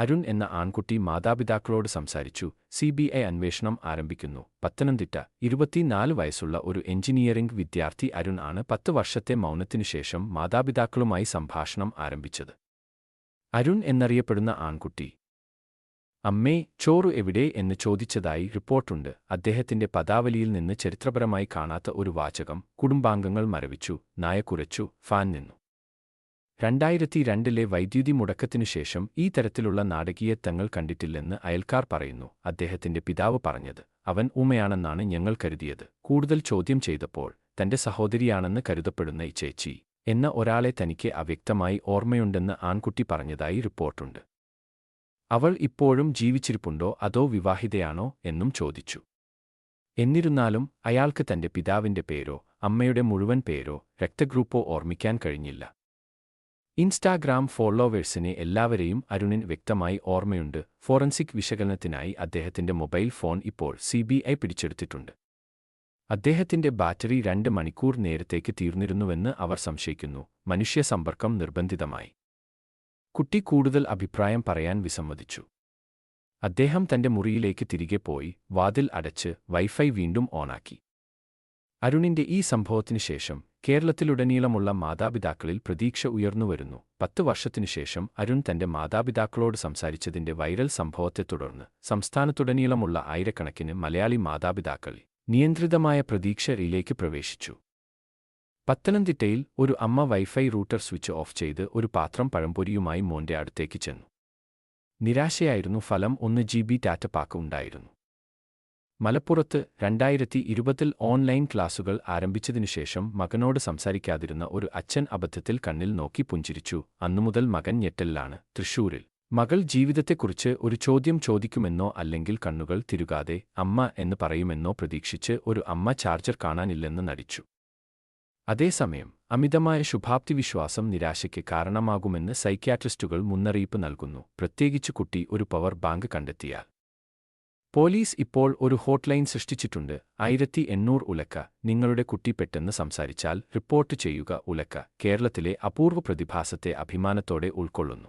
അരുൺ എന്ന ആൺകുട്ടി മാതാപിതാക്കളോട് സംസാരിച്ചു. സി ബി ഐ അന്വേഷണം ആരംഭിക്കുന്നു. പത്തനംതിട്ട ഇരുപത്തിനാല് വയസ്സുള്ള ഒരു എഞ്ചിനീയറിംഗ് വിദ്യാർത്ഥി അരുൺ ആണ് പത്ത് വർഷത്തെ മൗനത്തിനുശേഷം മാതാപിതാക്കളുമായി സംഭാഷണം ആരംഭിച്ചത്. അരുൺ എന്നറിയപ്പെടുന്ന ആൺകുട്ടി അമ്മേ ചോറു എവിടെ? എന്ന് ചോദിച്ചതായി റിപ്പോർട്ടുണ്ട്. അദ്ദേഹത്തിന്റെ പദാവലിയിൽ നിന്ന് ചരിത്രപരമായി കാണാത്ത ഒരു വാചകം കുടുംബാംഗങ്ങൾ മരവിച്ചു. നായ കുരച്ചു. ഫാൻ നിന്നു. രണ്ടായിരത്തി രണ്ടിലെ വൈദ്യുതി മുടക്കത്തിനുശേഷം ഈ തരത്തിലുള്ള നാടകീയത്വങ്ങൾ കണ്ടിട്ടില്ലെന്ന് അയൽക്കാർ പറയുന്നു അദ്ദേഹത്തിന്റെ പിതാവ് പറഞ്ഞത്. അവൻ ഉമയാണെന്നാണ് ഞങ്ങൾ കരുതിയത്. കൂടുതൽ ചോദ്യം ചെയ്തപ്പോൾ തന്റെ സഹോദരിയാണെന്ന് കരുതപ്പെടുന്ന ഈ ചേച്ചി എന്ന ഒരാളെ തനിക്ക് അവ്യക്തമായി ഓർമ്മയുണ്ടെന്ന് ആൺകുട്ടി പറഞ്ഞതായി റിപ്പോർട്ടുണ്ട്. അവൾ ഇപ്പോഴും ജീവിച്ചിരിപ്പുണ്ടോ അതോ വിവാഹിതയാണോ എന്നും ചോദിച്ചു. എന്നിരുന്നാലും അയാൾക്ക് തന്റെ പിതാവിന്റെ പേരോ അമ്മയുടെ മുഴുവൻ പേരോ രക്തഗ്രൂപ്പോ ഓർമ്മിക്കാൻ കഴിഞ്ഞില്ല. ഇൻസ്റ്റാഗ്രാം ഫോളോവേഴ്സിനെ എല്ലാവരെയും അരുണിന് വ്യക്തമായി ഓർമ്മയുണ്ട്. ഫോറൻസിക് വിശകലനത്തിനായി അദ്ദേഹത്തിന്റെ മൊബൈൽ ഫോൺ ഇപ്പോൾ സി ബി ഐ പിടിച്ചെടുത്തിട്ടുണ്ട്. അദ്ദേഹത്തിന്റെ ബാറ്ററി രണ്ട് മണിക്കൂർ നേരത്തേക്ക് തീർന്നിരുന്നുവെന്ന് അവർ സംശയിക്കുന്നു. മനുഷ്യ സമ്പർക്കം നിർബന്ധിതമായി. കുട്ടി കൂടുതൽ അഭിപ്രായം പറയാൻ വിസമ്മതിച്ചു. അദ്ദേഹം തന്റെ മുറിയിലേക്ക് തിരികെ പോയി വാതിൽ അടച്ച് വൈഫൈ വീണ്ടും ഓണാക്കി. അരുണിന്റെ ഈ സംഭവത്തിനു ശേഷം കേരളത്തിലുടനീളമുള്ള മാതാപിതാക്കളിൽ പ്രതീക്ഷ ഉയർന്നുവരുന്നു പത്ത് വർഷത്തിനുശേഷം അരുൺ തന്റെ മാതാപിതാക്കളോട് സംസാരിച്ചതിന്റെ വൈറൽ സംഭവത്തെ തുടർന്ന് സംസ്ഥാനത്തുടനീളമുള്ള ആയിരക്കണക്കിന് മലയാളി മാതാപിതാക്കൾ നിയന്ത്രിതമായ പ്രതീക്ഷയിലേക്ക് പ്രവേശിച്ചു. പത്തനംതിട്ടയിൽ ഒരു അമ്മ വൈഫൈ റൂട്ടർ സ്വിച്ച് ഓഫ് ചെയ്ത് ഒരു പാത്രം പഴംപൊരിയുമായി മോന്റെ അടുത്തേക്ക് ചെന്നു. നിരാശയായിരുന്നു ഫലം ഒന്ന് ജി ബി ടാറ്റ പാക്ക് ഉണ്ടായിരുന്നു. മലപ്പുറത്ത് രണ്ടായിരത്തി ഇരുപതിൽ ഓൺലൈൻ ക്ലാസുകൾ ആരംഭിച്ചതിനുശേഷം മകനോട് സംസാരിക്കാതിരുന്ന ഒരു അച്ഛൻ അബദ്ധത്തിൽ കണ്ണിൽ നോക്കി പുഞ്ചിരിച്ചു. അന്നുമുതൽ മകൻ ഞെട്ടലിലാണ്. തൃശൂരിൽ. മകൾ ജീവിതത്തെക്കുറിച്ച് ഒരു ചോദ്യം ചോദിക്കുമെന്നോ അല്ലെങ്കിൽ കണ്ണുകൾ തിരുകാതെ അമ്മ എന്ന് പറയുമെന്നോ പ്രതീക്ഷിച്ച് ഒരു അമ്മ ചാർജർ കാണാനില്ലെന്ന് നടിച്ചു. അതേസമയം അമിതമായ ശുഭാപ്തിവിശ്വാസം നിരാശയ്ക്ക് കാരണമാകുമെന്ന് സൈക്യാട്രിസ്റ്റുകൾ മുന്നറിയിപ്പ് നൽകുന്നു. പ്രത്യേകിച്ച് കുട്ടി ഒരു പവർ ബാങ്ക് കണ്ടെത്തിയാൽ. പോലീസ് ഇപ്പോൾ ഒരു ഹോട്ട്ലൈൻ സൃഷ്ടിച്ചിട്ടുണ്ട്. ആയിരത്തി എണ്ണൂറ് ഉലക്ക. നിങ്ങളുടെ കുട്ടി പെട്ടെന്ന് സംസാരിച്ചാൽ റിപ്പോർട്ട് ചെയ്യുക ഉലക്ക കേരളത്തിലെ അപൂർവ പ്രതിഭാസത്തെ അഭിമാനത്തോടെ ഉൾക്കൊള്ളുന്നു.